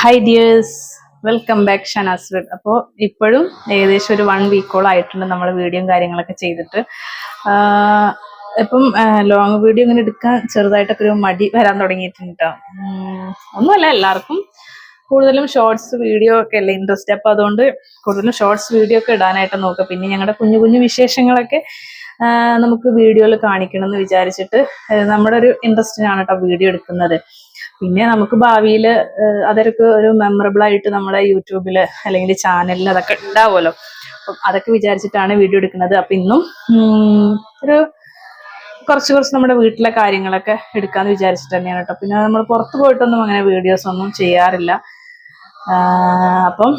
Hi dears welcome back Shanaz web അപ്പോൾ ഇപ്പോഴും ഏകദേശം ഒരു വൺ വീക്കോളം ആയിട്ടുണ്ട് നമ്മൾ വീഡിയോയും കാര്യങ്ങളൊക്കെ ചെയ്തിട്ട്. ഇപ്പം ലോങ് വീഡിയോ ഇങ്ങനെ എടുക്കാൻ ചെറുതായിട്ടൊക്കെ ഒരു മടി വരാൻ തുടങ്ങിയിട്ടുണ്ട് ഒന്നുമല്ല എല്ലാവർക്കും കൂടുതലും ഷോർട്സ് വീഡിയോ ഒക്കെ അല്ലേ ഇൻട്രസ്റ്റ് അപ്പൊ അതുകൊണ്ട് കൂടുതലും ഷോർട്സ് വീഡിയോ ഒക്കെ ഇടാനായിട്ട് നോക്കുക. പിന്നെ ഞങ്ങളുടെ കുഞ്ഞു കുഞ്ഞു വിശേഷങ്ങളൊക്കെ നമുക്ക് വീഡിയോയിൽ കാണിക്കണം എന്ന് വിചാരിച്ചിട്ട് നമ്മുടെ ഒരു ഇൻട്രസ്റ്റിനാണ് കേട്ടോ വീഡിയോ എടുക്കുന്നത്. പിന്നെ നമുക്ക് ഭാവിയിൽ അതൊക്കെ ഒരു മെമ്മറബിൾ ആയിട്ട് നമ്മുടെ യൂട്യൂബിൽ അല്ലെങ്കിൽ ചാനലിൽ അതൊക്കെ ഉണ്ടാവുമല്ലോ. അതൊക്കെ വിചാരിച്ചിട്ടാണ് വീഡിയോ എടുക്കുന്നത്. അപ്പൊ ഇന്നും ഒരു കുറച്ച് കുറച്ച് നമ്മുടെ വീട്ടിലെ കാര്യങ്ങളൊക്കെ എടുക്കാന്ന് വിചാരിച്ചിട്ട് തന്നെയാണ് കേട്ടോ. പിന്നെ നമ്മൾ പുറത്ത് പോയിട്ടൊന്നും അങ്ങനെ വീഡിയോസ് ഒന്നും ചെയ്യാറില്ല. അപ്പം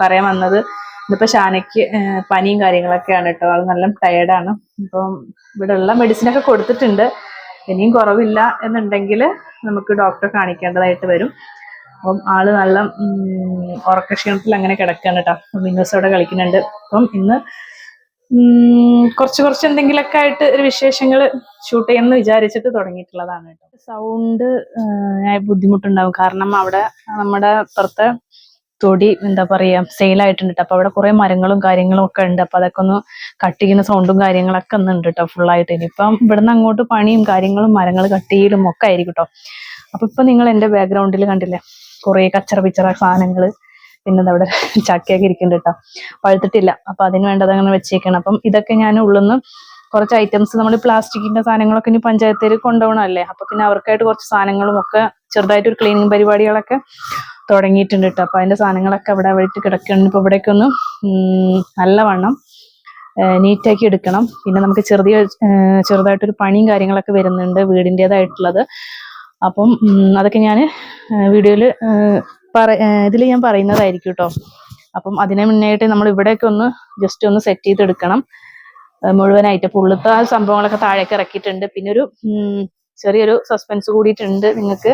പറയാൻ വന്നത് ഇന്നിപ്പോൾ ഷാനയ്ക്ക് പനിയും കാര്യങ്ങളൊക്കെയാണ് കേട്ടോ. ആൾ നല്ല ടയേർഡാണ് അപ്പം ഉള്ള മെഡിസിൻ ഒക്കെ കൊടുത്തിട്ടുണ്ട്. ഇനിയും കുറവില്ല എന്നുണ്ടെങ്കിൽ നമുക്ക് ഡോക്ടറെ കാണിക്കേണ്ടതായിട്ട് വരും. അപ്പം ആൾ നല്ല ഉറക്കക്ഷീണത്തിൽ അങ്ങനെ കിടക്കാണ് കേട്ടോ മിന്നസ് അവിടെ കളിക്കുന്നുണ്ട്. അപ്പം ഇന്ന് കുറച്ച് കുറച്ച് എന്തെങ്കിലുമൊക്കെ ആയിട്ട് ഒരു വിശേഷങ്ങൾ ഷൂട്ട് ചെയ്യാമെന്ന് വിചാരിച്ചിട്ട് തുടങ്ങിയിട്ടുള്ളതാണ് കേട്ടോ സൗണ്ട് ബുദ്ധിമുട്ടുണ്ടാവും. കാരണം അവിടെ നമ്മുടെ അപ്പുറത്തെ തൊടി എന്താ പറയാ സെയിലായിട്ടുണ്ട് ട്ടോ. അപ്പൊ അവിടെ കുറെ മരങ്ങളും കാര്യങ്ങളും ഒക്കെ ഉണ്ട്. അപ്പൊ അതൊക്കെ ഒന്ന് കട്ട് ചെയ്യുന്ന സൗണ്ടും കാര്യങ്ങളൊക്കെ ഒന്ന് ഉണ്ട് കേട്ടോ ഫുള്ളായിട്ട് ഇനിയിപ്പം ഇവിടുന്ന് അങ്ങോട്ട് പണിയും കാര്യങ്ങളും മരങ്ങൾ കട്ട് ചെയ്യലും ഒക്കെ ആയിരിക്കും കേട്ടോ അപ്പൊ ഇപ്പൊ നിങ്ങൾ എന്റെ ബാക്ക്ഗ്രൗണ്ടിൽ കണ്ടില്ലേ? കുറെ കച്ചറ പിച്ചറ സാധനങ്ങൾ പിന്നെ അവിടെ ചക്കയൊക്കെ ഇരിക്കുന്നുണ്ട് കേട്ടോ പഴുത്തിട്ടില്ല. അപ്പൊ അതിന് വേണ്ടത് അങ്ങനെ വെച്ചേക്കണം. അപ്പം ഇതൊക്കെ ഞാൻ ഉള്ളുന്ന് കുറച്ച് ഐറ്റംസ് നമ്മൾ പ്ലാസ്റ്റിക്കിന്റെ സാധനങ്ങളൊക്കെ ഇനി പഞ്ചായത്തിൽ കൊണ്ടുപോകണമല്ലേ? അപ്പൊ പിന്നെ അവർക്കായിട്ട് കുറച്ച് സാധനങ്ങളും ഒക്കെ ചെറുതായിട്ട് ഒരു ക്ലീനിങ് പരിപാടികളൊക്കെ തുടങ്ങിയിട്ടുണ്ട് കേട്ടോ അപ്പൊ അതിന്റെ സാധനങ്ങളൊക്കെ അവിടെ അവിടെ കിടക്കുന്നുണ്ട്. ഇപ്പൊ ഇവിടേക്ക് ഒന്ന് നല്ലവണ്ണം നീറ്റാക്കി എടുക്കണം. പിന്നെ നമുക്ക് ചെറിയ ചെറുതായിട്ടൊരു പണിയും കാര്യങ്ങളൊക്കെ വരുന്നുണ്ട് വീടിന്റെതായിട്ടുള്ളത് അപ്പം അതൊക്കെ ഞാൻ വീഡിയോയിൽ പറ ഇതിൽ ഞാൻ പറയുന്നതായിരിക്കും കേട്ടോ അപ്പം അതിനെ മുന്നേയിട്ട് നമ്മൾ ഇവിടെയൊക്കെ ഒന്ന് ജസ്റ്റ് ഒന്ന് സെറ്റ് ചെയ്തെടുക്കണം. മുഴുവനായിട്ട്. പുള്ളിത്ത സംഭവങ്ങളൊക്കെ താഴേക്ക് ഇറക്കിയിട്ടുണ്ട്. പിന്നെ ഒരു ചെറിയൊരു സസ്പെൻസ് കൂടിയിട്ടുണ്ട് നിങ്ങൾക്ക്.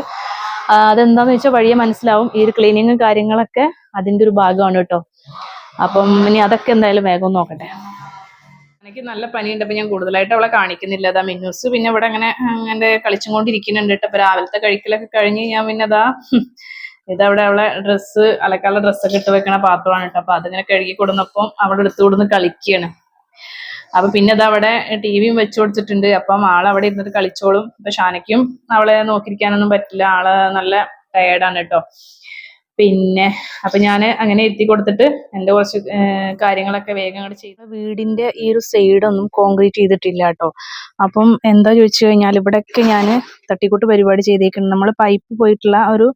അതെന്താന്ന് വെച്ചാൽ വഴിയെ മനസ്സിലാവും. ഈ ഒരു ക്ലീനിങ്ങും കാര്യങ്ങളൊക്കെ അതിന്റെ ഒരു ഭാഗമാണ് കേട്ടോ. അപ്പം ഇനി അതൊക്കെ എന്തായാലും വേഗം നോക്കട്ടെ. എനിക്ക് നല്ല പനിയുണ്ട്. അപ്പൊ ഞാൻ കൂടുതലായിട്ട് അവളെ കാണിക്കുന്നില്ല. അതാ മിന്നൂസ് പിന്നെ ഇവിടെ അങ്ങനെ അങ്ങനെ കളിച്ചും കൊണ്ടിരിക്കുന്നുണ്ട് കേട്ടോ. അപ്പൊ രാവിലത്തെ കഴിക്കലൊക്കെ കഴിഞ്ഞ് ഞാൻ പിന്നെ അതാ ഇതവിടെ അവളെ ഡ്രസ്സ് അലക്കാനുള്ള ഡ്രസ്സൊക്കെ ഇട്ട് വെക്കണ പാത്രമാണ് കേട്ടോ. അപ്പൊ അതിങ്ങനെ കഴുകി കൊടുന്നപ്പം അവിടെ എടുത്തു കൊടുന്ന് കളിക്കുകയാണ് അപ്പൊ പിന്നെ അത് അവിടെ ടി വിയും വെച്ചു കൊടുത്തിട്ടുണ്ട്. അപ്പം ആൾ അവിടെ ഇരുന്നിട്ട് കളിച്ചോളും. ഇപ്പൊ ഷാനയ്ക്കും അവളെ നോക്കിയിരിക്കാനൊന്നും പറ്റില്ല. ആൾ നല്ല ടയേർഡാണ് കേട്ടോ പിന്നെ അപ്പൊ ഞാൻ അങ്ങനെ എത്തി കൊടുത്തിട്ട് എന്റെ കുറച്ച് കാര്യങ്ങളൊക്കെ വേഗം അങ്ങോട്ട് ചെയ്തു. വീടിന്റെ ഈ ഒരു സൈഡൊന്നും കോൺക്രീറ്റ് ചെയ്തിട്ടില്ല കേട്ടോ അപ്പം എന്താ ചോദിച്ചു കഴിഞ്ഞാൽ ഇവിടെയൊക്കെ ഞാൻ തട്ടിക്കൂട്ട് പരിപാടി ചെയ്തേക്കുന്നത് നമ്മൾ പൈപ്പ് പോയിട്ടുള്ള ഒരു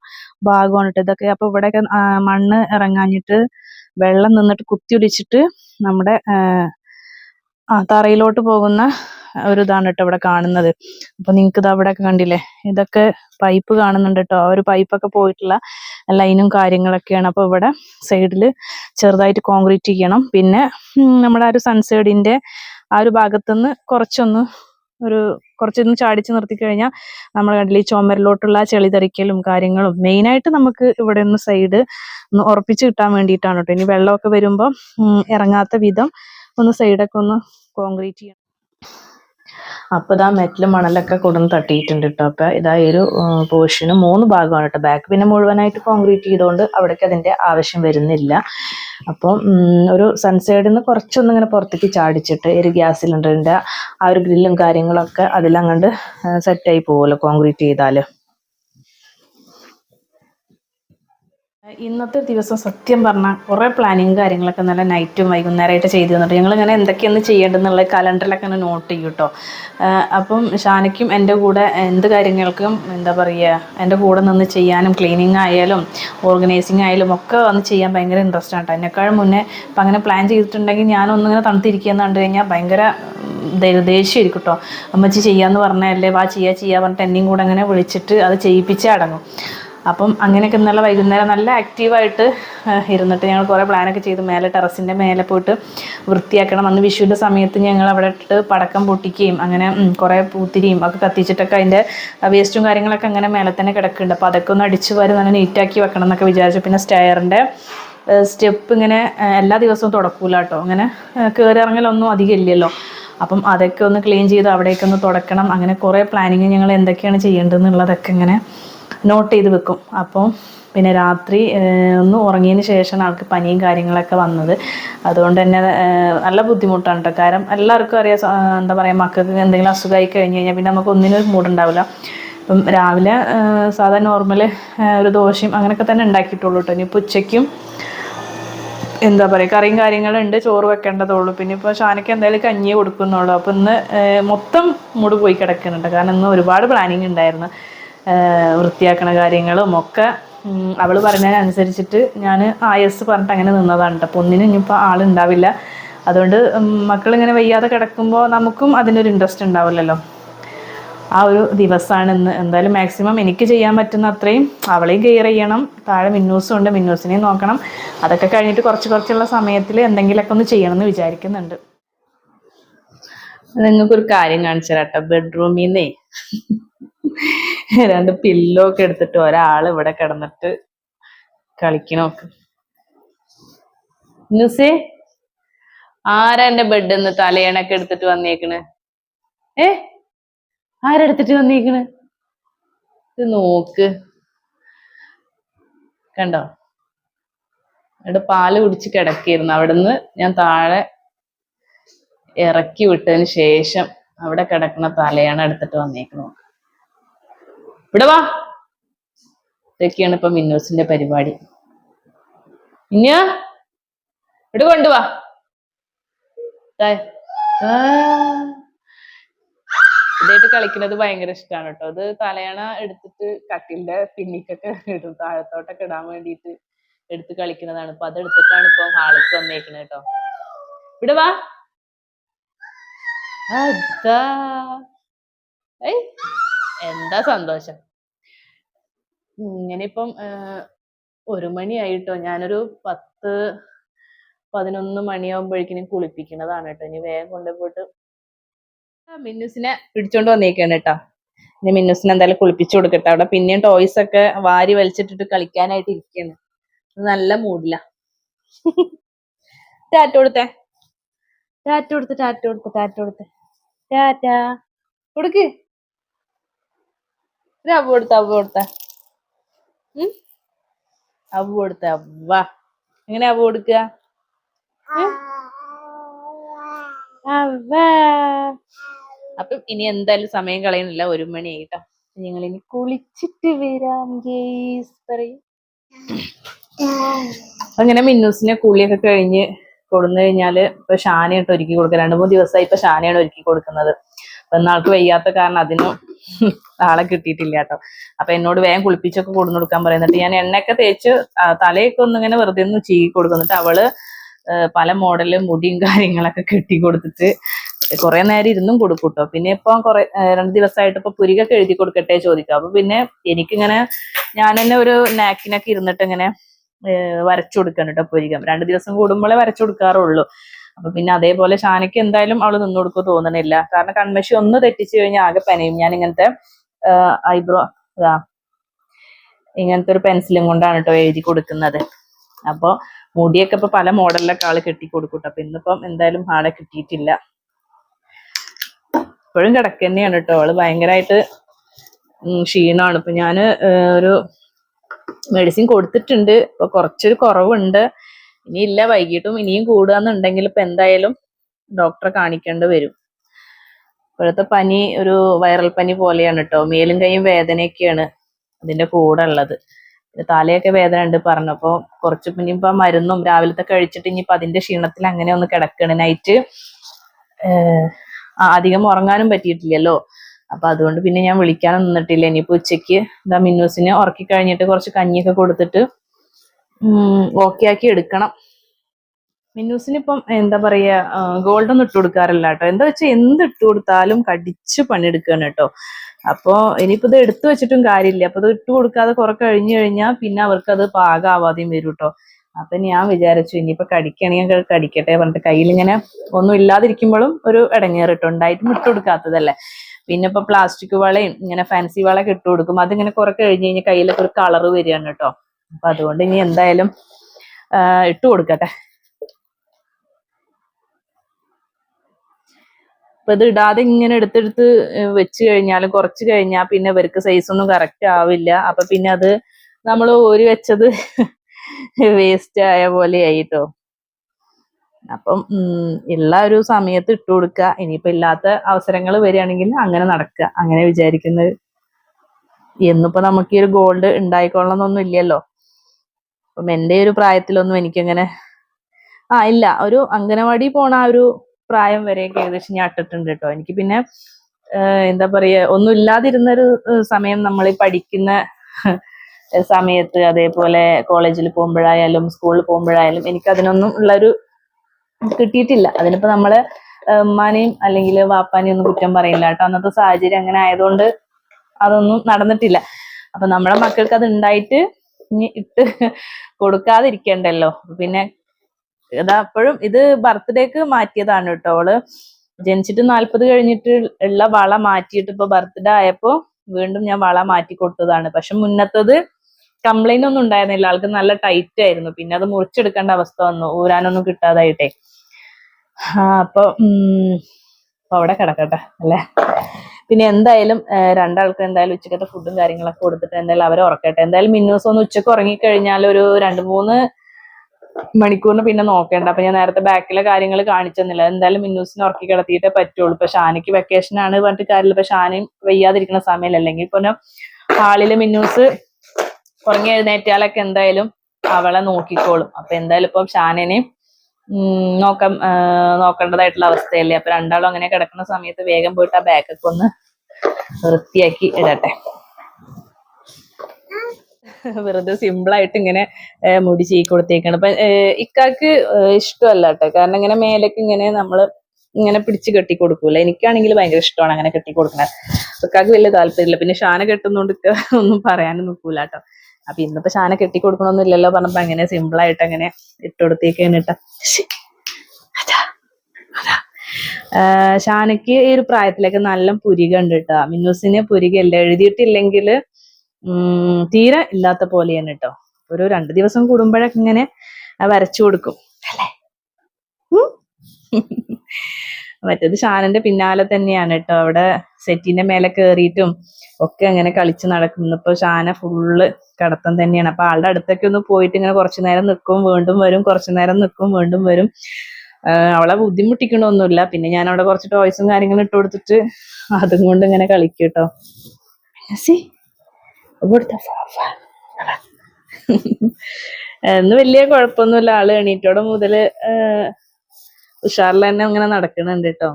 ഭാഗമാണ് കേട്ടോ ഇതൊക്കെ. അപ്പൊ ഇവിടെയൊക്കെ മണ്ണ് ഇറങ്ങാഞ്ഞിട്ട് വെള്ളം നിന്നിട്ട് കുത്തി കുത്തിയൊലിച്ചിട്ട് നമ്മുടെ ആ തറയിലോട്ട് പോകുന്ന ഒരു ഇതാണ് കേട്ടോ ഇവിടെ കാണുന്നത്. അപ്പൊ നിങ്ങൾക്ക് ഇത് അവിടെ കണ്ടില്ലേ? ഇതൊക്കെ പൈപ്പ് കാണുന്നുണ്ട് കേട്ടോ. ആ ഒരു പൈപ്പൊക്കെ പോയിട്ടുള്ള ലൈനും കാര്യങ്ങളൊക്കെയാണ്. അപ്പൊ ഇവിടെ സൈഡിൽ ചെറുതായിട്ട് കോൺക്രീറ്റ് ചെയ്യണം പിന്നെ നമ്മുടെ ആ ഒരു സൺസൈഡിന്റെ ആ ഒരു ഭാഗത്തുനിന്ന് കുറച്ചൊന്ന് ഒരു കുറച്ചൊന്ന് ചാടിച്ച് നിർത്തി കഴിഞ്ഞാൽ നമ്മൾ കണ്ടില്ലേ ഈ ചുമരിലോട്ടുള്ള ചെളി തെറിക്കലും കാര്യങ്ങളും മെയിനായിട്ട് നമുക്ക് ഇവിടെ ഒന്ന് സൈഡ് ഒന്ന് ഉറപ്പിച്ച് കിട്ടാൻ വേണ്ടിയിട്ടാണ് കേട്ടോ. ഇനി വെള്ളമൊക്കെ വരുമ്പോൾ ഇറങ്ങാത്ത വിധം ഒന്ന് സൈഡൊക്കെ ഒന്ന് കോൺക്രീറ്റ് ചെയ്യണം. അപ്പൊ ഇതാ മെറ്റൽ മണലൊക്കെ കൊടുന്ന് തട്ടിയിട്ടുണ്ട് കേട്ടോ അപ്പൊ ഇതാ ഈ ഒരു പോർഷന് മൂന്ന് ഭാഗമാണ് കേട്ടോ ബാക്ക് പിന്നെ മുഴുവനായിട്ട് കോൺക്രീറ്റ് ചെയ്തുകൊണ്ട് അവിടേക്ക് അതിന്റെ ആവശ്യം വരുന്നില്ല. അപ്പം ഒരു സൺസൈഡിൽ നിന്ന് കുറച്ചൊന്നും ഇങ്ങനെ പുറത്തേക്ക് ചാടിച്ചിട്ട് ഒരു ഗ്യാസ് സിലിണ്ടറിന്റെ ആ ഒരു ഗ്രില്ലും കാര്യങ്ങളൊക്കെ അതിലങ്ങണ്ട് സെറ്റായി പോകുമല്ലോ കോൺക്രീറ്റ് ചെയ്താൽ. ഇന്നത്തെ ദിവസം സത്യം പറഞ്ഞാൽ കുറേ പ്ലാനിങ് കാര്യങ്ങളൊക്കെ നല്ല നൈറ്റും വൈകുന്നേരമായിട്ട് ചെയ്തു തന്നിട്ട്. ഞങ്ങൾ ഇങ്ങനെ എന്തൊക്കെയാണ് ചെയ്യേണ്ടതെന്നുള്ള കലണ്ടറിലൊക്കെ ഒന്ന് നോട്ട് ചെയ്യും കേട്ടോ അപ്പം ഷാനയ്ക്കും എന്റെ കൂടെ എന്ത് കാര്യങ്ങൾക്കും എന്താ പറയുക എന്റെ കൂടെ നിന്ന് ചെയ്യാനും ക്ലീനിങ് ആയാലും ഓർഗനൈസിങ് ആയാലും ഒക്കെ വന്ന് ചെയ്യാൻ ഭയങ്കര ഇൻട്രസ്റ്റ് ആണ് കേട്ടോ എന്നെക്കാളും മുന്നേ ഇപ്പം അങ്ങനെ പ്ലാൻ ചെയ്തിട്ടുണ്ടെങ്കിൽ ഞാനൊന്നിങ്ങനെ തണുത്തിരിക്കുകയെന്ന് കണ്ടു കഴിഞ്ഞാൽ ഭയങ്കര ദേഷ്യമായിരിക്കും കേട്ടോ അമ്മച്ചി ചെയ്യാന്ന് പറഞ്ഞല്ലേ വാ ചെയ്യാ ചെയ്യാ പറഞ്ഞിട്ട് എന്നെയും കൂടെ അങ്ങനെ വിളിച്ചിട്ട് അത് ചെയ്യിപ്പിച്ചേ അടങ്ങും. അപ്പം അങ്ങനെയൊക്കെ ഇന്നലെ വൈകുന്നേരം നല്ല ആക്റ്റീവായിട്ട് ഇരുന്നിട്ട് ഞങ്ങൾ കുറേ പ്ലാനൊക്കെ ചെയ്തു. മേലെ ടെറസിന്റെ മേലെ പോയിട്ട് വൃത്തിയാക്കണം. അന്ന് വിഷുവിന്റെ സമയത്ത് ഞങ്ങൾ അവിടെ ഇട്ട് പടക്കം പൊട്ടിക്കുകയും അങ്ങനെ കുറേ പൂത്തിരിയും ഒക്കെ കത്തിച്ചിട്ടൊക്കെ അതിന്റെ വേസ്റ്റും കാര്യങ്ങളൊക്കെ അങ്ങനെ മേലെ തന്നെ കിടക്കുന്നുണ്ട്. അപ്പോൾ അതൊക്കെ ഒന്ന് അടിച്ചു വരും നല്ല നീറ്റാക്കി വെക്കണം എന്നൊക്കെ വിചാരിച്ചു. പിന്നെ സ്റ്റെയറിന്റെ സ്റ്റെപ്പ് ഇങ്ങനെ എല്ലാ ദിവസവും തുടക്കൂല കേട്ടോ. അങ്ങനെ കയറി ഇറങ്ങലൊന്നും അധികം ഇല്ലല്ലോ. അപ്പം അതൊക്കെ ഒന്ന് ക്ലീൻ ചെയ്ത് അവിടേക്കൊന്ന് തുടക്കണം. അങ്ങനെ കുറേ പ്ലാനിങ് ഞങ്ങൾ എന്തൊക്കെയാണ് ചെയ്യേണ്ടതെന്നുള്ളതൊക്കെ ഇങ്ങനെ നോട്ട് ചെയ്ത് വെക്കും. അപ്പോൾ പിന്നെ രാത്രി ഒന്ന് ഉറങ്ങിയതിന് ശേഷമാണ് ആൾക്ക് പനിയും കാര്യങ്ങളൊക്കെ വന്നത്. അതുകൊണ്ട് തന്നെ നല്ല ബുദ്ധിമുട്ടാണ് കേട്ടോ കാരണം എല്ലാവർക്കും അറിയാം എന്താ പറയുക മക്കൾക്ക് എന്തെങ്കിലും അസുഖമായി കഴിഞ്ഞ് കഴിഞ്ഞാൽ പിന്നെ നമുക്ക് ഒന്നിനും മൂടുണ്ടാവില്ല. ഇപ്പം രാവിലെ സാധാ നോർമൽ ഒരു ദോശയും അങ്ങനെയൊക്കെ തന്നെ ഉണ്ടാക്കിയിട്ടുള്ളൂ കേട്ടോ ഇനിയിപ്പോൾ ഉച്ചയ്ക്കും എന്താ പറയുക കറിയും കാര്യങ്ങളുണ്ട് ചോറ് വെക്കേണ്ടതുള്ളൂ പിന്നെ ഇപ്പോൾ ഷാനയ്ക്ക് എന്തായാലും കഞ്ഞിയെ കൊടുക്കുന്നുള്ളൂ. അപ്പോൾ ഇന്ന് മൊത്തം മൂട് പോയി കിടക്കുന്നുണ്ട്. കാരണം ഇന്ന് ഒരുപാട് പ്ലാനിങ് ഉണ്ടായിരുന്നു. വൃത്തിയാക്കണ കാര്യങ്ങളും ഒക്കെ അവൾ പറഞ്ഞതിനനുസരിച്ചിട്ട് ഞാൻ ആയസ് പറഞ്ഞിട്ട് അങ്ങനെ നിന്നതാണ് അപ്പോൾ ഒന്നിനും ഇനിയിപ്പോൾ ആളുണ്ടാവില്ല. അതുകൊണ്ട് മക്കളിങ്ങനെ വയ്യാതെ കിടക്കുമ്പോൾ നമുക്കും അതിനൊരു ഇൻട്രസ്റ്റ് ഉണ്ടാവില്ലല്ലോ. ആ ഒരു ദിവസമാണ് ഇന്ന്. എന്തായാലും മാക്സിമം എനിക്ക് ചെയ്യാൻ പറ്റുന്ന അത്രയും അവളെയും കെയർ ചെയ്യണം. താഴെ മിന്നൂസും ഉണ്ട്. മിന്നൂസിനെയും നോക്കണം. അതൊക്കെ കഴിഞ്ഞിട്ട് കുറച്ച് കുറച്ചുള്ള സമയത്തിൽ എന്തെങ്കിലുമൊക്കെ ഒന്ന് ചെയ്യണം എന്ന് വിചാരിക്കുന്നുണ്ട്. നിങ്ങൾക്കൊരു കാര്യം കാണിച്ചു തരാട്ടോ ബെഡ്റൂമിൽ നിന്നേ രണ്ട് പില്ലോ ഒക്കെ എടുത്തിട്ട് ഒരാൾ ഇവിടെ കിടന്നിട്ട് കളിക്കണോക്ക് ന്യൂസേ ആരാ എന്റെ ബെഡ് നിന്ന് തലയണൊക്കെ എടുത്തിട്ട് വന്നേക്കണ്? ഏ? ആരെടുത്തിട്ട് വന്നേക്കണ്? ഇത് നോക്ക്. കണ്ടോ? അവിടെ പാൽ കുടിച്ച് കിടക്കിയിരുന്നു അവിടുന്ന് ഞാൻ താഴെ ഇറക്കി വിട്ടതിന് ശേഷം അവിടെ കിടക്കുന്ന തലയാണ് എടുത്തിട്ട് വന്നേക്കണു. ഇവിടെ വാ. ഇതൊക്കെയാണ് ഇപ്പൊ മിന്നൂസിന്റെ പരിപാടി. ഇഞ്ഞ ഇവിടെ കൊണ്ടുവാ. ഇതായിട്ട് കളിക്കുന്നത് ഭയങ്കര ഇഷ്ടമാണ് കേട്ടോ. അത് തലയണ എടുത്തിട്ട് കട്ടിലിന്റെ പിന്നിക്കൊക്കെ ഇടും. താഴത്തോട്ടൊക്കെ ഇടാൻ വേണ്ടിയിട്ട് എടുത്ത് കളിക്കുന്നതാണ്. ഇപ്പൊ അത് എടുത്തിട്ടാണ് ഇപ്പൊ ഹാളിക്ക് വന്നേക്കുന്നത് കേട്ടോ. ഇവിടെ വാ. അതാ ഏയ്. എന്താ സന്തോഷം? ഇങ്ങനെ ഇപ്പം ആഹ്, ഒരു മണിയായിട്ടോ ഞാനൊരു പത്ത് പതിനൊന്ന് മണിയാകുമ്പോഴേക്കിനും കുളിപ്പിക്കുന്നതാണ് കേട്ടോ. ഇനി വേഗം കൊണ്ടുപോയിട്ട് മിന്നുസിനെ പിടിച്ചോണ്ട് വന്നേക്കാണ് കേട്ടോ. ഇനി മിന്നുസിനെ എന്തായാലും കുളിപ്പിച്ചു കൊടുക്കട്ടെ. അവിടെ പിന്നെയും ടോയ്സ് ഒക്കെ വാരി വലിച്ചിട്ടിട്ട് കളിക്കാനായിട്ട് ഇരിക്കുകയാണ് നല്ല മൂഡില ടാറ്റ കൊടുത്തേ. ടാറ്റ കൊടുത്ത് ടാറ്റ കൊടുത്ത് ടാറ്റ കൊടുത്ത്. ടാറ്റ കൊടുക്ക്. ഒരു അവ കൊടുത്ത അവ കൊടുത്ത. അവ കൊടുത്ത അവ എങ്ങനെ അവ കൊടുക്കുക അവ അപ്പം ഇനി എന്തായാലും സമയം കളയുന്നില്ല ഒരു മണി ആയിട്ടോ. ഞങ്ങൾ ഇനി കുളിച്ചിട്ട് വരാം ഗേസ്. പറയും. അങ്ങനെ മിന്നൂസിനെ കുളിയൊക്കെ കഴിഞ്ഞ് കൊടുന്നു കഴിഞ്ഞാൽ ഇപ്പൊ ഷാനയായിട്ട് ഒരുക്കി കൊടുക്കുക. രണ്ടു മൂന്ന് ദിവസമായി ഇപ്പൊ ഷാനയാണ് ഒരുക്കി കൊടുക്കുന്നത്. എന്നാൾക്ക് വയ്യാത്ത കാരണം അതിനും ആളെ കിട്ടിയിട്ടില്ല കേട്ടോ. അപ്പൊ എന്നോട് വേഗം കുളിപ്പിച്ചൊക്കെ കൊടുന്നു കൊടുക്കാൻ പറയുന്നുണ്ട് ഞാൻ എണ്ണയൊക്കെ തേച്ച് തലയൊക്കെ ഒന്നിങ്ങനെ വെറുതെ ഒന്ന് ചീകി കൊടുക്കുന്നിട്ട് അവൾ പല മോഡൽ മുടിയും കാര്യങ്ങളൊക്കെ കെട്ടി കൊടുത്തിട്ട് കുറെ നേരം ഇരുന്നും കൊടുക്കും കേട്ടോ പിന്നെ ഇപ്പൊ കുറെ രണ്ട് ദിവസമായിട്ട് ഇപ്പൊ പുരികൊക്കെ എഴുതി കൊടുക്കട്ടെ ചോദിക്കും. അപ്പൊ പിന്നെ എനിക്കിങ്ങനെ ഞാൻ തന്നെ ഒരു നാക്കിനൊക്കെ ഇരുന്നിട്ട് ഇങ്ങനെ വരച്ചു കൊടുക്കണം കേട്ടോ പുരികം. രണ്ട് ദിവസം കൂടുമ്പോഴേ വരച്ചു കൊടുക്കാറുള്ളൂ. അപ്പൊ പിന്നെ അതേപോലെ ഷാനയ്ക്ക് എന്തായാലും അവൾ നിന്നു കൊടുക്കുക തോന്നണില്ല. കാരണം കൺമഷി ഒന്ന് തെറ്റിച്ചു കഴിഞ്ഞാൽ ആകെ പനയും. ഞാൻ ഇങ്ങനത്തെ ഐബ്രോ ഇതാ ഇങ്ങനത്തെ ഒരു പെൻസിലും കൊണ്ടാണ് കേട്ടോ എഴുതി കൊടുക്കുന്നത്. അപ്പൊ മുടിയൊക്കെ ഇപ്പൊ പല മോഡലിലൊക്കെ ആൾ കെട്ടി കൊടുക്കൂട്ടോ അപ്പൊ ഇന്നിപ്പം എന്തായാലും ആളെ കിട്ടിയിട്ടില്ല. ഇപ്പോഴും കിടക്ക തന്നെയാണ് കേട്ടോ. അവൾ ഭയങ്കരമായിട്ട് ക്ഷീണമാണ് ഇപ്പൊ ഞാൻ ഒരു മെഡിസിൻ കൊടുത്തിട്ടുണ്ട്. ഇപ്പൊ കുറച്ചൊരു കുറവുണ്ട്. ഇനിയില്ല വൈകിട്ടും ഇനിയും കൂടുകയെന്നുണ്ടെങ്കിൽ ഇപ്പൊ എന്തായാലും ഡോക്ടറെ കാണിക്കേണ്ടി വരും. ഇപ്പോഴത്തെ പനി ഒരു വൈറൽ പനി പോലെയാണ് കേട്ടോ മേലും കൈയും വേദനയൊക്കെയാണ് അതിന്റെ കൂടെ ഉള്ളത്. തലയൊക്കെ വേദന ഉണ്ട് പറഞ്ഞപ്പോ കുറച്ച് പിന്നെ ഇപ്പൊ മരുന്നും രാവിലത്തെ കഴിച്ചിട്ട് ഇനിയിപ്പൊ അതിന്റെ ക്ഷീണത്തിൽ അങ്ങനെ ഒന്ന് കിടക്കണ്. നൈറ്റ് അധികം ഉറങ്ങാനും പറ്റിയിട്ടില്ലല്ലോ. അപ്പൊ അതുകൊണ്ട് പിന്നെ ഞാൻ വിളിക്കാനും നിന്നിട്ടില്ല. ഇനിയിപ്പോ ഉച്ചയ്ക്ക് എന്താ മിന്നൂസിനെ ഉറക്കി കഴിഞ്ഞിട്ട് കുറച്ച് കഞ്ഞിയൊക്കെ കൊടുത്തിട്ട് ഓക്കെ ആക്കി എടുക്കണം. മിന്നൂസിന് ഇപ്പം എന്താ പറയാ ഗോൾഡ് ഒന്നും ഇട്ട് കൊടുക്കാറില്ല കേട്ടോ. എന്താ വെച്ചാൽ എന്ത് ഇട്ട് കൊടുത്താലും കടിച്ച് പണിയെടുക്കുകയാണ് കേട്ടോ. അപ്പോൾ ഇനിയിപ്പോ ഇത് എടുത്തു വെച്ചിട്ടും കാര്യമില്ല. അപ്പൊ ഇത് ഇട്ട് കൊടുക്കാതെ കുറെ കഴിഞ്ഞു കഴിഞ്ഞാൽ പിന്നെ അവർക്ക് അത് പാകാവാതെയും വരും കേട്ടോ. അപ്പൊ ഞാൻ വിചാരിച്ചു ഇനിയിപ്പോ കടിക്കണെങ്കിൽ കടിക്കട്ടെ പറഞ്ഞിട്ട് കയ്യിൽ ഇങ്ങനെ ഒന്നും ഇല്ലാതിരിക്കുമ്പോഴും ഒരു ഇടങ്ങേറിട്ടോ ഉണ്ടായിട്ടും ഇട്ട് കൊടുക്കാത്തതല്ലേ. പിന്നെ ഇപ്പൊ പ്ലാസ്റ്റിക് വളയും ഇങ്ങനെ ഫാൻസി വളയൊക്കെ ഇട്ട് കൊടുക്കും. അതിങ്ങനെ കുറെ കഴിഞ്ഞ് കഴിഞ്ഞാൽ കയ്യിലൊക്കെ ഒരു കളറ് വരികയാണ് കേട്ടോ. അപ്പൊ അതുകൊണ്ട് ഇനി എന്തായാലും ഇട്ടു കൊടുക്കട്ടെ. അപ്പൊ ഇത് ഇടാതെ ഇങ്ങനെ എടുത്തെടുത്ത് വെച്ച് കഴിഞ്ഞാലും കുറച്ച് കഴിഞ്ഞാൽ പിന്നെ ഇവർക്ക് സൈസ് ഒന്നും കറക്റ്റ് ആവില്ല. അപ്പൊ പിന്നെ അത് നമ്മൾ ഓരി വെച്ചത് വേസ്റ്റ് ആയ പോലെ ആയിട്ടോ. അപ്പം ഉള്ള ഒരു സമയത്ത് ഇട്ടു കൊടുക്കുക ഇനിയിപ്പോ ഇല്ലാത്ത അവസരങ്ങൾ വരികയാണെങ്കിൽ അങ്ങനെ നടക്കുക അങ്ങനെ വിചാരിക്കുന്നത്. എന്നിപ്പോ നമുക്ക് ഈ ഒരു ഗോൾഡ് ഉണ്ടായിക്കൊള്ളണമെന്നൊന്നും ഇല്ലല്ലോ. അപ്പം എന്റെ ഒരു പ്രായത്തിലൊന്നും എനിക്കങ്ങനെ ആ ഇല്ല. ഒരു അംഗനവാടി പോണ ആ ഒരു പ്രായം വരെയൊക്കെ ഏകദേശം ഞാൻ ഇട്ടിട്ടുണ്ട് കേട്ടോ. എനിക്ക് പിന്നെ എന്താ പറയുക ഒന്നും ഇല്ലാതിരുന്നൊരു സമയം നമ്മൾ പഠിക്കുന്ന സമയത്ത് അതേപോലെ കോളേജിൽ പോകുമ്പോഴായാലും സ്കൂളിൽ പോകുമ്പോഴായാലും എനിക്ക് അതിനൊന്നും ഉള്ളൊരു കിട്ടിയിട്ടില്ല. അതിനിപ്പോ നമ്മൾ ഉമ്മാനെയും അല്ലെങ്കിൽ വാപ്പാനെയും ഒന്നും കുറ്റം പറയില്ല കേട്ടോ. അന്നത്തെ സാഹചര്യം അങ്ങനെ ആയതുകൊണ്ട് അതൊന്നും നടന്നിട്ടില്ല. അപ്പൊ നമ്മളെ മക്കൾക്ക് അത് ഉണ്ടായിട്ട് ഇനി ഇട്ട് കൊടുക്കാതിരിക്കണ്ടല്ലോ. പിന്നെ ഇതാ അപ്പോഴും ഇത് ബർത്ത്ഡേക്ക് മാറ്റിയതാണ് കേട്ടോ അവൾ. ജനിച്ചിട്ട് നാല്പത് കഴിഞ്ഞിട്ട് ഉള്ള വള മാറ്റിയിട്ട് ഇപ്പൊ ബർത്ത്ഡേ ആയപ്പോ വീണ്ടും ഞാൻ വള മാറ്റി കൊടുത്തതാണ്. പക്ഷെ മുന്നത്തത് കംപ്ലൈന്റ് ഒന്നും ഉണ്ടായിരുന്നില്ല. ആൾക്ക് നല്ല ടൈറ്റ് ആയിരുന്നു. പിന്നെ അത് മുറിച്ചെടുക്കേണ്ട അവസ്ഥ വന്നു. ഊരാനൊന്നും കിട്ടാതായിട്ടേ. ആ അപ്പൊ ഉം അവിടെ കിടക്കട്ടെ അല്ലെ? പിന്നെ എന്തായാലും രണ്ടാൾക്ക് എന്തായാലും ഉച്ചക്കത്തെ ഫുഡും കാര്യങ്ങളൊക്കെ കൊടുത്തിട്ട് എന്തായാലും അവരെ ഉറക്കട്ടെ. എന്തായാലും മിന്നൂസ് ഒന്ന് ഉച്ചയ്ക്ക് ഉറങ്ങിക്കഴിഞ്ഞാൽ ഒരു രണ്ട് മൂന്ന് മണിക്കൂറിന് പിന്നെ നോക്കേണ്ട. അപ്പൊ ഞാൻ നേരത്തെ ബാക്കിലെ കാര്യങ്ങൾ കാണിച്ചെന്നില്ല. എന്തായാലും മിന്നൂസിനെ ഉറക്കി കിടത്തിയിട്ടേ പറ്റുള്ളൂ. ഇപ്പൊ ഷാനയ്ക്ക് വെക്കേഷൻ ആണ് പറഞ്ഞിട്ട് കാര്യമില്ല. ഇപ്പൊ ഷാനയും വയ്യാതിരിക്കുന്ന സമയമല്ല അല്ലെങ്കിൽ പിന്നെ ഹാളിൽ മിന്നൂസ് ഉറങ്ങി എഴുന്നേറ്റാലൊക്കെ എന്തായാലും അവളെ നോക്കിക്കോളും. അപ്പൊ എന്തായാലും ഇപ്പം ഷാനനെയും നോക്കാം നോക്കേണ്ടതായിട്ടുള്ള അവസ്ഥയല്ലേ? അപ്പൊ രണ്ടാളും അങ്ങനെ കിടക്കുന്ന സമയത്ത് വേഗം പോയിട്ട് ആ ബാഗൊക്കെ ഒന്ന് വൃത്തിയാക്കി ഇടട്ടെ. വെറുതെ സിമ്പിൾ ആയിട്ട് ഇങ്ങനെ മുടി ചെയ്യി കൊടുത്തേക്കാണ്. അപ്പൊ ഇക്കാക്ക് ഇഷ്ടമല്ല കേട്ടോ. കാരണം ഇങ്ങനെ മേലേക്ക് ഇങ്ങനെ നമ്മൾ ഇങ്ങനെ പിടിച്ച് കെട്ടി കൊടുക്കൂല? എനിക്കാണെങ്കിൽ ഭയങ്കര ഇഷ്ടമാണ് അങ്ങനെ കെട്ടി കൊടുക്കുന്നത് ഇക്കാക്ക് വലിയ താല്പര്യമില്ല. പിന്നെ ഷാന കെട്ടുന്നോണ്ട് ഒന്നും പറയാനും നിൽക്കൂല കേട്ടോ. അപ്പൊ ഇന്നിപ്പോ ഷാന കെട്ടി കൊടുക്കണമെന്നില്ലല്ലോ പറഞ്ഞപ്പോ അങ്ങനെ സിമ്പിൾ ആയിട്ട് അങ്ങനെ ഇട്ട് കൊടുത്തേക്കാണ് കേട്ടോ. ഷാനയ്ക്ക് ഈ ഒരു പ്രായത്തിലൊക്കെ നല്ല പുരിക ഉണ്ട് കേട്ടോ. മിന്നൂസിന് പുരികയില്ല? എഴുതിയിട്ടില്ലെങ്കിൽ തീരെ ഇല്ലാത്ത പോലെയാണ് കേട്ടോ. ഒരു രണ്ട് ദിവസം കൂടുമ്പോഴൊക്കെ ഇങ്ങനെ വരച്ചു കൊടുക്കും. അല്ലേ. മറ്റേത് ഷാനന്റെ പിന്നാലെ തന്നെയാണ് കേട്ടോ. അവിടെ സെറ്റിന്റെ മേലെ കയറിയിട്ടും ഒക്കെ അങ്ങനെ കളിച്ച് നടക്കുന്നു. ഇപ്പൊ ഷാന ഫുള്ള് കടത്തം തന്നെയാണ്. അപ്പൊ ആളുടെ അടുത്തൊക്കെ ഒന്ന് പോയിട്ട് ഇങ്ങനെ കുറച്ചു നേരം നിൽക്കും വീണ്ടും വരും കുറച്ചു നേരം നിൽക്കും വീണ്ടും വരും. അവളെ ബുദ്ധിമുട്ടിക്കണമൊന്നുമില്ല പിന്നെ ഞാൻ അവിടെ കുറച്ച് ടോയ്സും കാര്യങ്ങളും ഇട്ട് കൊടുത്തിട്ട് അതും കൊണ്ട് ഇങ്ങനെ കളിക്കും കേട്ടോ. എന്ന് വലിയ കുഴപ്പമൊന്നുമില്ല. ആൾ എണീറ്റോടെ മുതൽ ഉഷാറിൽ തന്നെ ഇങ്ങനെ നടക്കുന്നുണ്ട് കേട്ടോ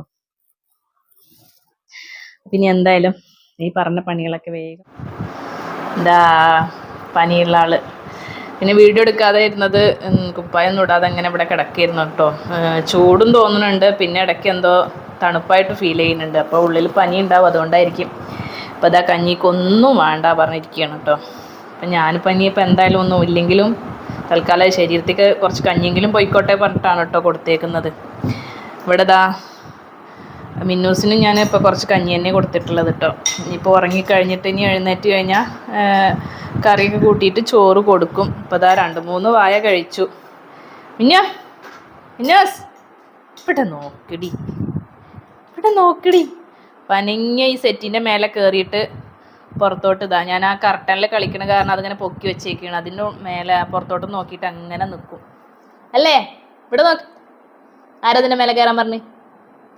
പിന്നെ എന്തായാലും ഈ പറഞ്ഞ പണികളൊക്കെ വേഗം. എന്താ പനിയുള്ള ആൾ. പിന്നെ വീഡിയോ എടുക്കാതെ ഇരുന്നത് കുപ്പായം ഇടാതെ അങ്ങനെ ഇവിടെ കിടക്കായിരുന്നു കേട്ടോ ചൂടും തോന്നുന്നുണ്ട് പിന്നെ ഇടയ്ക്ക് എന്തോ തണുപ്പായിട്ട് ഫീൽ ചെയ്യുന്നുണ്ട്. അപ്പോൾ ഉള്ളിൽ പനി ഉണ്ടാവും അതുകൊണ്ടായിരിക്കും. അപ്പോൾ ഇതാ കഞ്ഞിക്കൊന്നും വേണ്ട പറഞ്ഞിരിക്കുകയാണ് കേട്ടോ അപ്പം ഞാനിപ്പോൾ ഇനിയിപ്പോൾ എന്തായാലും ഒന്നും ഇല്ലെങ്കിലും തൽക്കാലം ശരീരത്തേക്ക് കുറച്ച് കഞ്ഞിയെങ്കിലും പോയിക്കോട്ടെ പറഞ്ഞിട്ടാണ് കേട്ടോ കൊടുത്തേക്കുന്നത്. ഇവിടെ ദാ മിന്നൂസിന് ഞാൻ ഇപ്പോൾ കുറച്ച് കഞ്ഞി തന്നെ കൊടുത്തിട്ടുള്ളത് കേട്ടോ ഇനിയിപ്പോൾ ഉറങ്ങിക്കഴിഞ്ഞിട്ട് ഇനി എഴുന്നേറ്റ് കഴിഞ്ഞാൽ കറിയൊക്കെ കൂട്ടിയിട്ട് ചോറ് കൊടുക്കും. ഇപ്പോൾ ദാ രണ്ട് മൂന്ന് വായ കഴിച്ചു. മിന്ന മിന്നാസ് ഇവിടെ നോക്കിടി. ഇവിടെ നോക്കിടി. പനങ്ങ ഈ സെറ്റിന്റെ മേലെ കയറിയിട്ട് പുറത്തോട്ട് ഇതാ. ഞാൻ ആ കർട്ടനിൽ കളിക്കണ കാരണം അതിങ്ങനെ പൊക്കി വെച്ചേക്കാണ് അതിന്റെ മേലെ പുറത്തോട്ട് നോക്കിയിട്ട് അങ്ങനെ നിൽക്കും അല്ലേ? ഇവിടെ നോക്ക്. ആരാ ഇതിന്റെ മേലെ കയറാൻ പറഞ്ഞു?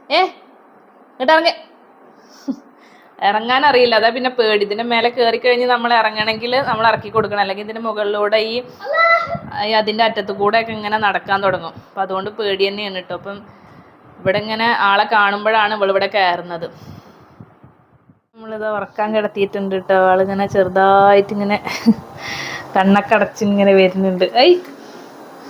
ഏ? ഇറങ്ങി. ഇറങ്ങാൻ അറിയില്ല. അതാ പിന്നെ പേടി. ഇതിന്റെ മേലെ കയറി കഴിഞ്ഞ് നമ്മൾ ഇറങ്ങണമെങ്കിൽ നമ്മൾ ഇറക്കി കൊടുക്കണം. അല്ലെങ്കിൽ ഇതിന്റെ മുകളിലൂടെ ഈ അതിന്റെ അറ്റത്ത് കൂടെ ഒക്കെ ഇങ്ങനെ നടക്കാൻ തുടങ്ങും. അപ്പൊ അതുകൊണ്ട് പേടി തന്നെയാണ് കേട്ടോ അപ്പം ഇവിടെ ഇങ്ങനെ ആളെ കാണുമ്പോഴാണ് ഇവളിവിടെ കയറുന്നത്. നമ്മളിത് ഉറക്കാൻ കിടത്തിയിട്ടുണ്ട് കേട്ടോ ആളിങ്ങനെ ചെറുതായിട്ട് ഇങ്ങനെ കണ്ണൊക്കെ വരുന്നുണ്ട്. ഐ!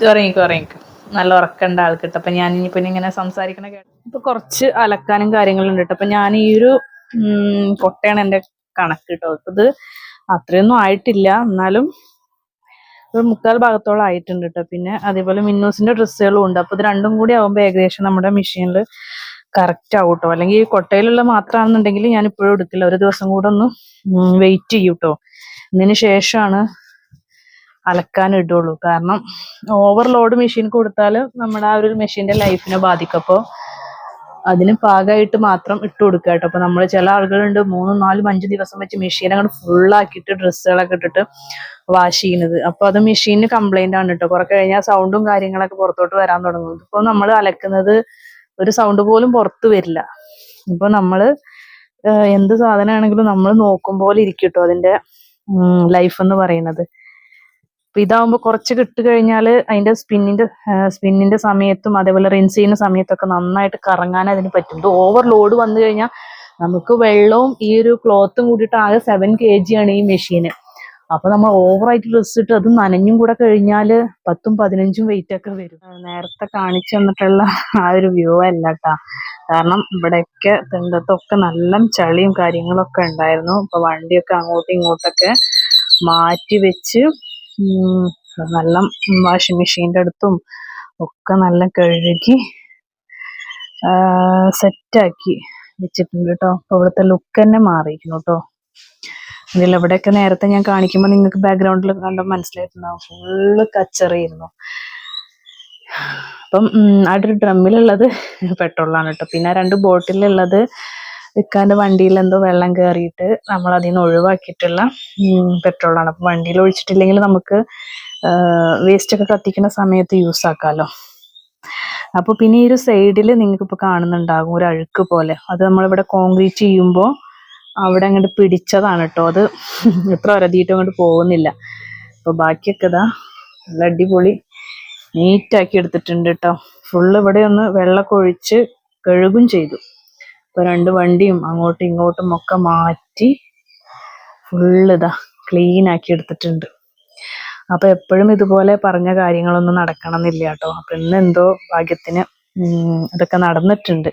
ഉറങ്ങിക്കോ ഉറങ്ങിക്കോ. നല്ല ഉറക്കണ്ട ആൾക്ക് കേട്ടോ അപ്പം ഞാൻ ഇനിയിപ്പോൾ ഇങ്ങനെ സംസാരിക്കണ കേട്ടോ ഇപ്പൊ കുറച്ച് അലക്കാനും കാര്യങ്ങളുണ്ട് കേട്ടോ. അപ്പൊ ഞാൻ ഈ ഒരു കൊട്ടയാണ് എന്റെ കണക്ക് കേട്ടോ. ഇത് അത്രയൊന്നും ആയിട്ടില്ല. എന്നാലും ഒരു മുക്കാൽ ഭാഗത്തോളം ആയിട്ടുണ്ട് കേട്ടോ. പിന്നെ അതേപോലെ മിന്നൂസിന്റെ ഡ്രസ്സുകളും ഉണ്ട്. അപ്പൊ ഇത് രണ്ടും കൂടി ആവുമ്പോൾ ഏകദേശം നമ്മുടെ മെഷീനിൽ കറക്റ്റ് ആവും കേട്ടോ. അല്ലെങ്കിൽ കൊട്ടയിലുള്ള മാത്രമാണെന്നുണ്ടെങ്കിൽ ഞാൻ ഇപ്പോഴും എടുക്കില്ല. ഒരു ദിവസം കൂടെ ഒന്ന് വെയിറ്റ് ചെയ്യൂട്ടോ ഇതിന് ശേഷമാണ് അലക്കാൻ ഇടുള്ളൂ. കാരണം ഓവർലോഡ് മെഷീൻ കൊടുത്താൽ നമ്മുടെ ആ ഒരു മെഷീന്റെ ലൈഫിനെ ബാധിക്കും. അപ്പോൾ അതിന് പാകമായിട്ട് മാത്രം ഇട്ട് കൊടുക്കുക കേട്ടോ. അപ്പൊ നമ്മൾ ചില ആളുകളുണ്ട് മൂന്നും നാലും അഞ്ച് ദിവസം വെച്ച് മെഷീൻ അങ്ങോട്ട് ഫുള്ളാക്കിയിട്ട് ഡ്രസ്സുകളൊക്കെ ഇട്ടിട്ട് വാഷ് ചെയ്യുന്നത്. അപ്പൊ അത് മെഷീനിന് കംപ്ലൈന്റ് ആണ് കേട്ടോ. കുറെ കഴിഞ്ഞാൽ സൗണ്ടും കാര്യങ്ങളൊക്കെ പുറത്തോട്ട് വരാൻ തുടങ്ങുന്നത് ഇപ്പൊ നമ്മൾ അലക്കുന്നത് ഒരു സൗണ്ട് പോലും പുറത്ത് വരില്ല. ഇപ്പൊ നമ്മൾ എന്ത് സാധനമാണെങ്കിലും നമ്മൾ നോക്കും പോലെ ഇരിക്കും കേട്ടോ അതിന്റെ ലൈഫ് എന്ന് പറയുന്നത്. അപ്പൊ ഇതാവുമ്പോ കുറച്ച് കിട്ട് കഴിഞ്ഞാൽ അതിന്റെ സ്പിന്നിന്റെ സ്പിന്നിന്റെ സമയത്തും അതേപോലെ റിൻസ് ചെയ്യുന്ന സമയത്തൊക്കെ നന്നായിട്ട് കറങ്ങാൻ അതിന് പറ്റും. ഇത് ഓവർലോഡ് വന്നു കഴിഞ്ഞാൽ നമുക്ക് വെള്ളവും ഈ ഒരു ക്ലോത്തും കൂടിയിട്ട് ആകെ സെവൻ കെ ജി ആണ് ഈ മെഷീന്. അപ്പൊ നമ്മൾ ഓവറായിട്ട് ഡ്രസ് ഇട്ട് അത് നനഞ്ഞും കൂടെ കഴിഞ്ഞാൽ പത്തും പതിനഞ്ചും വെയിറ്റ് ഒക്കെ വരും. നേരത്തെ കാണിച്ചു തന്നിട്ടുള്ള ആ ഒരു വ്യൂ അല്ല കേട്ടാ കാരണം ഇവിടെയൊക്കെ തിണ്ടത്തൊക്കെ നല്ല ചളിയും കാര്യങ്ങളൊക്കെ ഉണ്ടായിരുന്നു. ഇപ്പൊ വണ്ടിയൊക്കെ അങ്ങോട്ടും ഇങ്ങോട്ടൊക്കെ മാറ്റി വെച്ച് നല്ല വാഷിംഗ് മെഷീന്റെ അടുത്തും ഒക്കെ നല്ല കഴുകി സെറ്റാക്കി വെച്ചിട്ടുണ്ട് കേട്ടോ അപ്പോൾ ഇവിടുത്തെ ലുക്ക് തന്നെ മാറിയിരിക്കുന്നു കേട്ടോ ഇതിൽ ഇവിടെയൊക്കെ നേരത്തെ ഞാൻ കാണിക്കുമ്പോൾ നിങ്ങൾക്ക് ബാക്ക്ഗ്രൗണ്ടിൽ കണ്ടോ മനസ്സിലായിട്ടുണ്ടാവും. ഫുള്ള് കച്ചറിയിരുന്നു. അപ്പം അവിടെ ഒരു ഡ്രമ്മിലുള്ളത് പെട്രോളാണ് കേട്ടോ പിന്നെ രണ്ട് ബോട്ടിലുള്ളത് ഇക്കാന്റെ വണ്ടിയിൽ എന്തോ വെള്ളം കയറിയിട്ട് നമ്മൾ അതിൽ നിന്ന് ഒഴിവാക്കിയിട്ടുള്ള പെട്രോളാണ്. അപ്പൊ വണ്ടിയിൽ ഒഴിച്ചിട്ടില്ലെങ്കിൽ നമുക്ക് വേസ്റ്റ് ഒക്കെ കത്തിക്കുന്ന സമയത്ത് യൂസ് ആക്കാമല്ലോ അപ്പൊ പിന്നെ ഈ ഒരു സൈഡിൽ നിങ്ങൾക്ക് ഇപ്പൊ കാണുന്നുണ്ടാകും ഒരു അഴുക്ക് പോലെ. അത് നമ്മളിവിടെ കോൺക്രീറ്റ് ചെയ്യുമ്പോൾ അവിടെ അങ്ങോട്ട് പിടിച്ചതാണ് കേട്ടോ അത് എത്ര ഒരതിയിട്ടും അങ്ങോട്ട് പോകുന്നില്ല. അപ്പൊ ബാക്കിയൊക്കെ ഇതാ നല്ല അടിപൊളി നീറ്റാക്കി എടുത്തിട്ടുണ്ട് കേട്ടോ ഫുള്ള് ഇവിടെ ഒന്ന് വെള്ളമൊക്കെ ഒഴിച്ച് കഴുകും ചെയ്തു. ഇപ്പൊ രണ്ട് വണ്ടിയും അങ്ങോട്ടും ഇങ്ങോട്ടും ഒക്കെ മാറ്റി ഫുള്ള് ഇതാ ക്ലീൻ ആക്കി എടുത്തിട്ടുണ്ട്. അപ്പൊ എപ്പോഴും ഇതുപോലെ പറഞ്ഞ കാര്യങ്ങളൊന്നും നടക്കണം എന്നില്ല കേട്ടോ. അപ്പൊ ഇന്ന് എന്തോ ഭാഗ്യത്തിന് ഇതൊക്കെ നടന്നിട്ടുണ്ട്.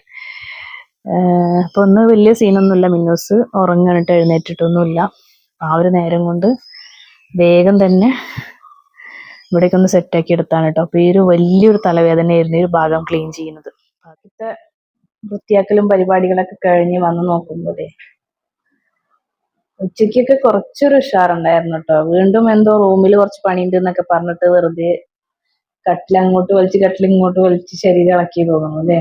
അപ്പൊ ഒന്ന് വലിയ സീനൊന്നുമില്ല മിന്നൂസ് ഉറങ്ങാനിട്ട് എഴുന്നേറ്റിട്ടൊന്നുമില്ല. ആ ഒരു നേരം കൊണ്ട് വേഗം തന്നെ ഇവിടേക്ക് ഒന്ന് സെറ്റാക്കി എടുത്താണ് കേട്ടോ. അപ്പൊ ഈ ഒരു വലിയൊരു തലവേദനയായിരുന്നു ഈ ഒരു ഭാഗം ക്ലീൻ ചെയ്യുന്നത്. ആദ്യത്തെ വൃത്തിയാക്കലും പരിപാടികളൊക്കെ കഴിഞ്ഞ് വന്ന് നോക്കുമ്പോഴേ ഉച്ചയ്ക്കൊക്കെ കുറച്ചൊരു ഉഷാറുണ്ടായിരുന്നു കേട്ടോ വീണ്ടും എന്തോ റൂമിൽ കുറച്ച് പണിയുണ്ട് എന്നൊക്കെ പറഞ്ഞിട്ട് വെറുതെ കട്ടിൽ അങ്ങോട്ട് വലിച്ച് കട്ടിൽ ഇങ്ങോട്ട് വലിച്ച് ശരീരം ഇളക്കി തോന്നുന്നു അല്ലേ?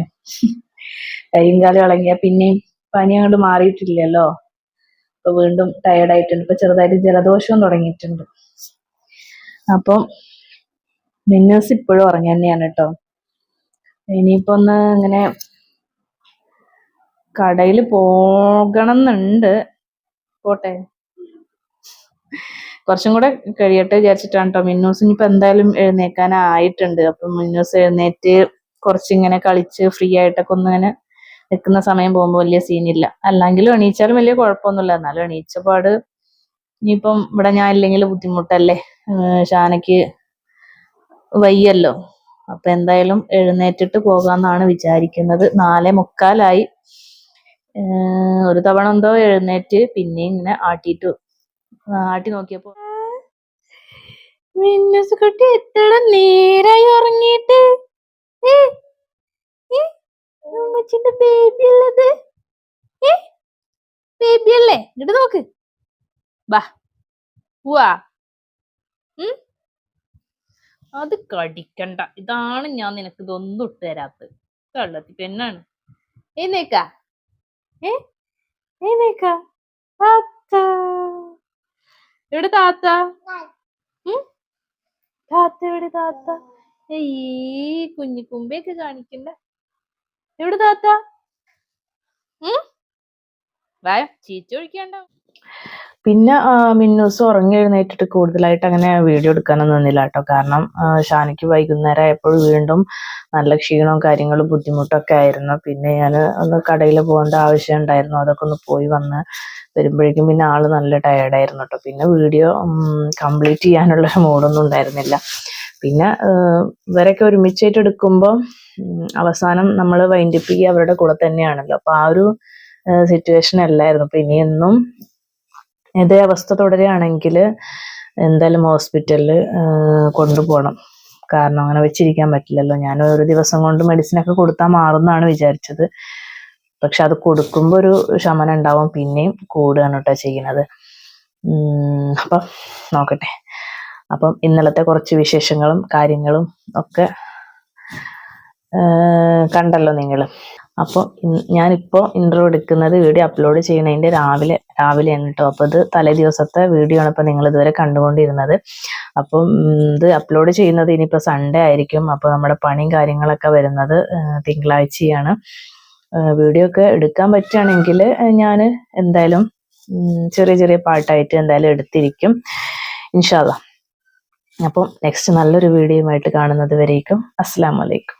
കൈയും കാലം ഇളങ്ങിയ പിന്നെയും പനി അങ്ങോട്ട് മാറിയിട്ടില്ലല്ലോ. ഇപ്പൊ വീണ്ടും ടയർഡായിട്ടുണ്ട് ഇപ്പൊ ചെറുതായിട്ട് ജലദോഷവും തുടങ്ങിയിട്ടുണ്ട്. അപ്പം മിന്നേഴ്സ് ഇപ്പോഴും ഉറങ്ങി തന്നെയാണ് കേട്ടോ ഇനിയിപ്പോ ഒന്ന് ഇങ്ങനെ കടയിൽ പോകണം എന്നുണ്ട് പോട്ടെ. കുറച്ചും കൂടെ കഴിയട്ടെ വിചാരിച്ചിട്ടാണ് കേട്ടോ മിന്നൂസ് ഇനിയിപ്പോ എന്തായാലും എഴുന്നേക്കാനായിട്ടുണ്ട്. അപ്പം മിന്നൂസ് എഴുന്നേറ്റ് കുറച്ചിങ്ങനെ കളിച്ച് ഫ്രീ ആയിട്ടൊക്കെ ഒന്ന് ഇങ്ങനെ നിൽക്കുന്ന സമയം പോകുമ്പോൾ വലിയ സീനില്ല അല്ലെങ്കിലും എണീച്ചാലും വലിയ കുഴപ്പമൊന്നുമില്ല. എന്നാലും എണീച്ചപാട് ഇനിയിപ്പം ഇവിടെ ഞാൻ ഇല്ലെങ്കിൽ ബുദ്ധിമുട്ടല്ലേ? ഷാനയ്ക്ക് വയ്യല്ലോ. അപ്പൊ എന്തായാലും എഴുന്നേറ്റിട്ട് പോകാന്നാണ് വിചാരിക്കുന്നത്. നാലേ മുക്കാലായി. ഒരു തവണ എന്തോ എഴുന്നേറ്റ് പിന്നെ ഇങ്ങനെ ആട്ടിട്ടു ആട്ടി നോക്കിയപ്പോ മിന്നസ് കുട്ടി എത്ര നേരായി ഉറങ്ങിയിട്ട്? ഉമ്മച്ചിന്റെ ബേബി ഉള്ളത്. ബേബി അല്ലേ? ഇങ്ങോട്ട് നോക്ക്. പോവാ. ഉം? അത് കടിക്കണ്ട. ഇതാണ് ഞാൻ നിനക്ക് ഇതൊന്നും ഇട്ട് തരാത്തത്. കള്ളത്തി പെണ്ണാണ് എഴുന്നേക്ക. ഏ? എഴുന്നേക്ക താത്ത. എവിടെ താത്ത? താത്ത എവിടെ താത്ത? ഈ കുഞ്ഞു കുമ്പയൊക്കെ കാണിക്കണ്ട. എവിടെ താത്ത? ഉം? വാ ചീച്ച ഒഴിക്കണ്ട പിന്നെ മിന്നൂസ് ഉറങ്ങി എഴുന്നേറ്റിട്ട് കൂടുതലായിട്ട് അങ്ങനെ വീഡിയോ എടുക്കാനൊന്നും നിന്നില്ല കേട്ടോ. കാരണം ഷാനിക്ക് വൈകുന്നേരം ആയപ്പോൾ വീണ്ടും നല്ല ക്ഷീണവും കാര്യങ്ങളും ബുദ്ധിമുട്ടൊക്കെ ആയിരുന്നു. പിന്നെ ഞാൻ ഒന്ന് കടയിൽ പോകേണ്ട ആവശ്യം ഉണ്ടായിരുന്നു. അതൊക്കെ ഒന്ന് പോയി വന്ന് വരുമ്പോഴേക്കും പിന്നെ ആൾ നല്ല ടയേർഡായിരുന്നു കേട്ടോ. പിന്നെ വീഡിയോ കംപ്ലീറ്റ് ചെയ്യാനുള്ള മൂഡൊന്നും ഉണ്ടായിരുന്നില്ല. പിന്നെ ഇവരൊക്കെ ഒരുമിച്ചായിട്ട് എടുക്കുമ്പോൾ അവസാനം നമ്മൾ വൈൻഡപ്പ് ചെയ്യുക അവരുടെ കൂടെ തന്നെയാണല്ലോ. അപ്പോൾ ആ ഒരു സിറ്റുവേഷൻ അല്ലായിരുന്നു. അപ്പൊ ഇനിയെന്നും ഇതേ അവസ്ഥ തുടരുകയാണെങ്കിൽ എന്തായാലും ഹോസ്പിറ്റലിൽ കൊണ്ടുപോകണം. കാരണം അങ്ങനെ വെച്ചിരിക്കാൻ പറ്റില്ലല്ലോ. ഞാൻ ഒരു ദിവസം കൊണ്ട് മെഡിസിനൊക്കെ കൊടുത്താൽ മാറുന്നതാണ് വിചാരിച്ചത്. പക്ഷെ അത് കൊടുക്കുമ്പോൾ ഒരു ശമനം ഉണ്ടാവും. പിന്നെയും കൂടുകയാണ് കേട്ടോ ചെയ്യുന്നത്. അപ്പം നോക്കട്ടെ. അപ്പം ഇന്നലത്തെ കുറച്ച് വിശേഷങ്ങളും കാര്യങ്ങളും ഒക്കെ കണ്ടല്ലോ നിങ്ങൾ അപ്പോൾ ഞാനിപ്പോൾ ഇൻട്രോ എടുക്കുന്നത് വീഡിയോ അപ്ലോഡ് ചെയ്യുന്നതിന്റെ രാവിലെ രാവിലെയാണ് കേട്ടോ അപ്പോൾ ഇത് തലേ ദിവസത്തെ വീഡിയോ ആണ് ഇപ്പോൾ നിങ്ങൾ ഇതുവരെ കണ്ടുകൊണ്ടിരുന്നത്. അപ്പം ഇത് അപ്ലോഡ് ചെയ്യുന്നത് ഇനിയിപ്പോൾ സൺഡേ ആയിരിക്കും. അപ്പോൾ നമ്മുടെ പണിയും കാര്യങ്ങളൊക്കെ വരുന്നത് തിങ്കളാഴ്ചയാണ്. വീഡിയോ ഒക്കെ എടുക്കാൻ പറ്റുകയാണെങ്കിൽ ഞാൻ എന്തായാലും ചെറിയ ചെറിയ പാട്ടായിട്ട് എന്തായാലും എടുത്തിരിക്കും. ഇൻഷാല്ല അപ്പം നെക്സ്റ്റ് നല്ലൊരു വീഡിയോയുമായിട്ട് കാണുന്നത് വരേക്കും. അസ്സാം വലൈക്കും